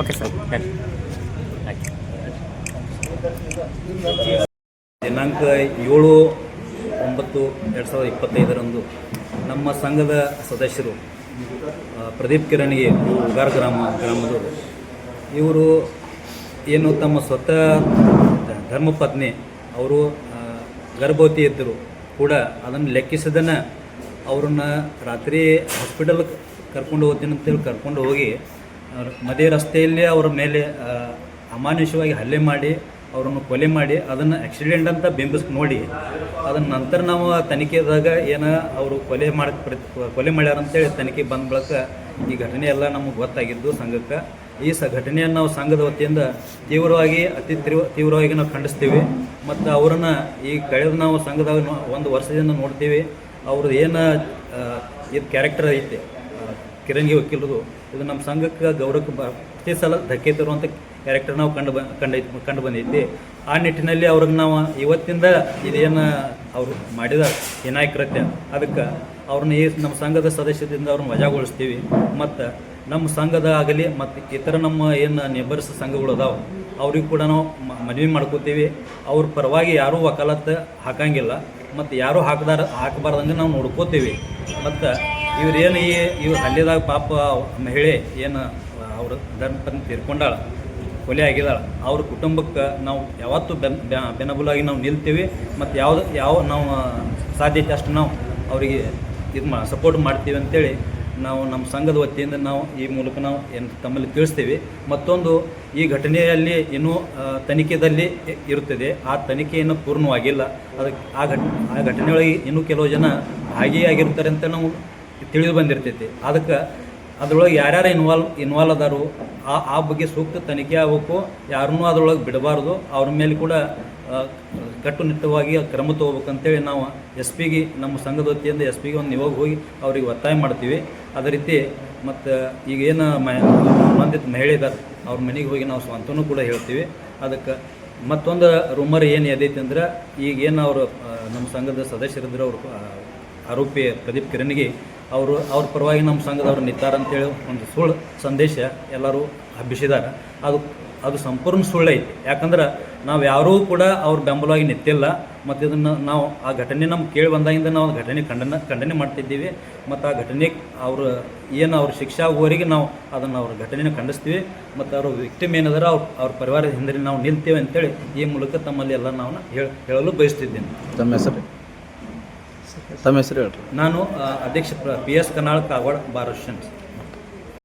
Okay sir ದಿನಾಂಕ ಏಳು ಒಂಬತ್ತು ಎರಡು ಸಾವಿರದ ಇಪ್ಪತ್ತೈದರಂದು ನಮ್ಮ ಸಂಘದ ಸದಸ್ಯರು ಪ್ರದೀಪ್ ಕಿರಣಿಗೆ ಉಗಾರ ಗ್ರಾಮ, ಗ್ರಾಮದವರು. ಇವರು ಏನು ತಮ್ಮ ಸ್ವತಃ ಧರ್ಮಪತ್ನಿ, ಅವರು ಗರ್ಭವತಿ ಇದ್ದರು ಕೂಡ ಅದನ್ನು ಲೆಕ್ಕಿಸದನ ಅವ್ರನ್ನ ರಾತ್ರಿ ಹಾಸ್ಪಿಟಲ್ ಕರ್ಕೊಂಡು ಹೋಗ್ತೀನಿ ಅಂತೇಳಿ ಕರ್ಕೊಂಡು ಹೋಗಿ ಮಧ್ಯೆ ರಸ್ತೆಯಲ್ಲಿ ಅವರ ಮೇಲೆ ಅಮಾನುಷವಾಗಿ ಹಲ್ಲೆ ಮಾಡಿ, ಅವರನ್ನು ಕೊಲೆ ಮಾಡಿ, ಅದನ್ನು ಆಕ್ಸಿಡೆಂಟ್ ಅಂತ ಬಿಂಬಿಸ್ ನೋಡಿ ಅದನ್ನ ನಂತರ ನಾವು ತನಿಖೆದಾಗ ಏನ ಅವರು ಕೊಲೆ ಮಾಡಿ, ಕೊಲೆ ಮಾಡ್ಯಾರ ಅಂತೇಳಿ ತನಿಖೆ ಬಂದ ಬಳಿಕ ಈ ಘಟನೆ ಎಲ್ಲ ನಮಗೆ ಗೊತ್ತಾಗಿದ್ದು ಸಂಘಕ್ಕೆ. ಈ ಸ ಘಟನೆಯನ್ನು ನಾವು ಸಂಘದ ವತಿಯಿಂದ ತೀವ್ರವಾಗಿ, ಅತಿ ತೀವ್ರ, ತೀವ್ರವಾಗಿ ನಾವು ಖಂಡಿಸ್ತೀವಿ. ಮತ್ತು ಅವರನ್ನು ಈ ಕಳೆದ ನಾವು ಸಂಘದಾಗ ಒಂದು ವರ್ಷದಿಂದ ನೋಡ್ತೀವಿ. ಅವ್ರದ್ದು ಏನು ಇದು ಕ್ಯಾರೆಕ್ಟರ್ ಐತೆ ಕಿರಣ್ಗೆ ವಕೀಲರು ಇದು ನಮ್ಮ ಸಂಘಕ್ಕೆ ಗೌರವಕ್ಕೆ ಪ್ರತಿ ಸಲ ಧಕ್ಕೆ ತರುವಂಥ ಕ್ಯಾರೆಕ್ಟರ್ ನಾವು ಕಂಡು ಬ, ಕಂಡೈ ಕಂಡು ಬಂದೈತಿ. ಆ ನಿಟ್ಟಿನಲ್ಲಿ ಅವ್ರಿಗೆ ನಾವು ಇವತ್ತಿಂದ ಇದೇನು ಅವರು ಮಾಡಿದ ವಿನಾಯಕೃತ್ಯ ಅದಕ್ಕೆ ಅವ್ರನ್ನ ಈ ನಮ್ಮ ಸಂಘದ ಸದಸ್ಯದಿಂದ ಅವ್ರನ್ನ ವಜಾಗೊಳಿಸ್ತೀವಿ. ಮತ್ತು ನಮ್ಮ ಸಂಘದ ಆಗಲಿ ಮತ್ತು ಇತರ ನಮ್ಮ ಏನು ನೆಬರ್ಸ್ ಸಂಘಗಳು ಅದಾವೆ, ಅವ್ರಿಗೆ ಕೂಡ ನಾವು ಮನವಿ ಮಾಡ್ಕೋತೀವಿ. ಅವ್ರ ಪರವಾಗಿ ಯಾರೂ ವಕಾಲತ್ತು ಹಾಕಂಗಿಲ್ಲ. ಮತ್ತು ಯಾರೂ ಹಾಕದಾರ ಹಾಕಬಾರ್ದಂಗೆ ನಾವು ನೋಡ್ಕೋತೀವಿ. ಮತ್ತು ಇವ್ರೇನು ಈ ಇವ್ರು ಹಳ್ಳಿದಾಗ ಪಾಪ ಮಹಿಳೆ ಏನು, ಅವರು ಧರ್ಮಪತ್ನಿ ತೀರ್ಕೊಂಡಾಳ, ಕೊಲೆ ಆಗಿದಾಳ, ಅವ್ರ ಕುಟುಂಬಕ್ಕೆ ನಾವು ಯಾವತ್ತೂ ಬೆನ್ ಬೆನಬುಲಾಗಿ ನಾವು ನಿಲ್ತೀವಿ. ಮತ್ತು ಯಾವ್ದು ಯಾವ ನಾವು, ಸಾಧ್ಯತೆ ಅಷ್ಟು ನಾವು ಅವರಿಗೆ ಇದು ಮಾ ಸಪೋರ್ಟ್ ಮಾಡ್ತೀವಿ ಅಂತೇಳಿ ನಾವು ನಮ್ಮ ಸಂಘದ ವತಿಯಿಂದ ನಾವು ಈ ಮೂಲಕ ನಾವು ಏನು ತಮ್ಮಲ್ಲಿ ತಿಳಿಸ್ತೇವೆ. ಮತ್ತೊಂದು ಈ ಘಟನೆಯಲ್ಲಿ ಇನ್ನೂ ತನಿಖೆದಲ್ಲಿ ಇರುತ್ತದೆ. ಆ ತನಿಖೆಯನ್ನು ಪೂರ್ಣವಾಗಿಲ್ಲ. ಅದಕ್ಕೆ ಆ ಘಟ, ಆ ಘಟನೆಯೊಳಗೆ ಇನ್ನೂ ಕೆಲವು ಜನ ಭಾಗಿಯಾಗಿರ್ತಾರೆ ಅಂತ ನಾವು ತಿಳಿದು ಬಂದಿರ್ತೈತಿ. ಅದಕ್ಕೆ ಅದ್ರೊಳಗೆ ಯಾರ್ಯಾರು ಇನ್ವಾಲ್ವ್ ಇನ್ವಾಲ್ವ್ ಅದಾರು, ಆ ಆ ಬಗ್ಗೆ ಸೂಕ್ತ ತನಿಖೆ ಆಗಬೇಕು. ಯಾರನ್ನೂ ಅದ್ರೊಳಗೆ ಬಿಡಬಾರ್ದು. ಅವ್ರ ಮೇಲೆ ಕೂಡ ಕಟ್ಟುನಿಟ್ಟವಾಗಿ ಕ್ರಮ ತಗೋಬೇಕಂತೇಳಿ ನಾವು ಎಸ್ ಪಿಗೆ ನಮ್ಮ ಸಂಘದ ವತಿಯಿಂದ ಎಸ್ ಪಿಗೆ ಒಂದು ನಿಯೋಗ ಹೋಗಿ ಅವ್ರಿಗೆ ಒತ್ತಾಯ ಮಾಡ್ತೀವಿ. ಅದೇ ರೀತಿ ಮತ್ತು ಈಗ ಏನು ಮ ಸಂಬಂಧಿತ ಮಹಿಳೆ ಇದ್ದಾರೆ ಅವ್ರ ಮನೆಗೆ ಹೋಗಿ ನಾವು ಸ್ವಂತನೂ ಕೂಡ ಹೇಳ್ತೀವಿ. ಅದಕ್ಕೆ ಮತ್ತೊಂದು ರೂಮರ್ ಏನು ಎದೈತಿ ಅಂದ್ರೆ, ಈಗ ಏನು ಅವರು ನಮ್ಮ ಸಂಘದ ಸದಸ್ಯರಿದ್ದರೆ ಅವರು ಆರೋಪಿ ಪ್ರದೀಪ್ ಕಿರಣಿಗೆ ಅವರು, ಅವ್ರ ಪರವಾಗಿ ನಮ್ಮ ಸಂಘದವ್ರು ನಿಂತಾರ ಅಂತೇಳಿ ಒಂದು ಸುಳ್ಳು ಸಂದೇಶ ಎಲ್ಲರೂ ಹಬ್ಬಿಸಿದ್ದಾರೆ ಅದು ಅದು ಸಂಪೂರ್ಣ ಸುಳ್ಳು ಐತಿ ಯಾಕಂದ್ರೆ ನಾವು ಯಾರೂ ಕೂಡ ಅವ್ರ ಬೆಂಬಲವಾಗಿ ನಿಂತಿಲ್ಲ. ಮತ್ತು ಇದನ್ನು ನಾವು, ಆ ಘಟನೆ ನಮ್ಗೆ ಕೇಳಿ ಬಂದಾಗಿಂದ ನಾವು ಘಟನೆ ಖಂಡನ, ಖಂಡನೆ ಮಾಡ್ತಿದ್ದೀವಿ. ಮತ್ತು ಆ ಘಟನೆ ಅವರು, ಏನು ಅವ್ರ ಶಿಕ್ಷೆ ಆಗುವವರೆಗೆ ನಾವು ಅದನ್ನು ಅವ್ರ ಘಟನೆನ ಖಂಡಿಸ್ತೀವಿ. ಮತ್ತು ಅವ್ರ ವಿಕ್ಟಿಮ್ ಏನಾದ್ರೆ ಅವ್ರು, ಅವ್ರ ಪರಿವಾರದ ಹಿಂದೆ ನಾವು ನಿಲ್ತೇವೆ ಅಂತೇಳಿ ಈ ಮೂಲಕ ತಮ್ಮಲ್ಲಿ ಎಲ್ಲ ನಾವು ಹೇಳ, ಹೇಳಲು ಬಯಸ್ತಿದ್ದೇನೆ. ತಮ್ಮ ಹೆಸರು? ತಮ್ಮ ಹೆಸರು ಹೇಳ್ರಿ. ನಾನು ಅಧ್ಯಕ್ಷ P S Kanal Kagwad bar association